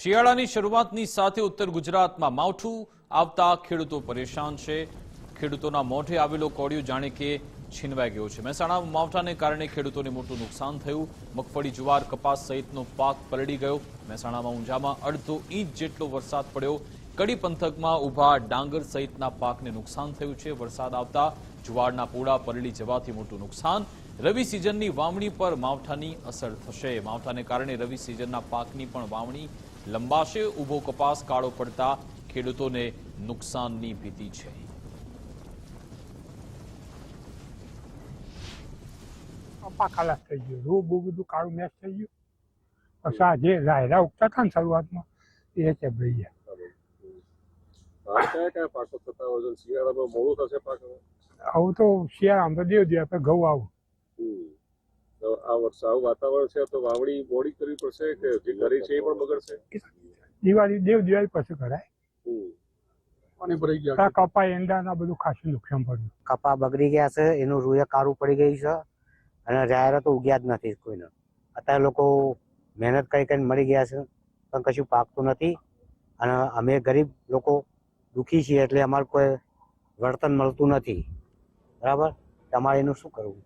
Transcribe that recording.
શિયાળાની શરૂઆતની સાથે ઉત્તર ગુજરાતમાં માવઠું આવતા ખેડૂતો પરેશાન છે. ખેડૂતોના મોઢે આવેલો કોળિયો જાણે કે છીનવાઈ ગયો છે. મહેસાણા માવઠાને કારણે ખેડૂતોને મોટું નુકસાન થયું. મગફળી, જુવાર, કપાસ સહિતનો પાક પલળી ગયો. મહેસાણામાં ઊંઝામાં અડધો ઇંચ જેટલો વરસાદ પડ્યો. કડી પંથકમાં ઊભા ડાંગર સહિતના પાકને નુકસાન થયું છે. વરસાદ આવતા જુવારના પૂળા પલળી જવાથી મોટું નુકસાન. રવિ સિઝનની વાવણી પર માવઠાની અસર થશે. માવઠાને કારણે રવિ સિઝનના પાકની પણ વાવણી લંબાશે ઊભો કપાસ કાળો પડતા ખેડૂતોને નુકસાનની ભીતિ છે. કપા ખલાસ થઈ ગયો. રૂ બહુ બધું કાળું મેચ થઈ ગયું. પછી આ જે રાયરા ઉગતા હતા ને શરૂઆતમાં એ છે ભાઈ આવું તો શિયાળામાં તો દેવ દે આપણે ઘઉં આવું. તો આ વર્ષે આવું વાતાવરણ છે તો વાવણી મોડી કરવી પડશે કે જે કરી છે એ પણ બગડશે? દિવાળી દેવ દિવાળી પછી કરાય. પાણી ભરાઈ ગયા આ કપા એંડાના બધું ખાસું નુકસાન પડ્યું. કપા બગડી ગયા છે એનું રૂએ કાળું પડી ગયું છે અને રાયરા તો ઉગ્યા જ નથી કોઈને. અત્યારે લોકો મહેનત કરી કરીને મળી ગયા છે પણ કશું પાકતું નથી અને અમે ગરીબ લોકો દુઃખી છીએ એટલે અમારે કોઈ વર્તન મળતું નથી. બરાબર? તમારે એનું શું કરવું?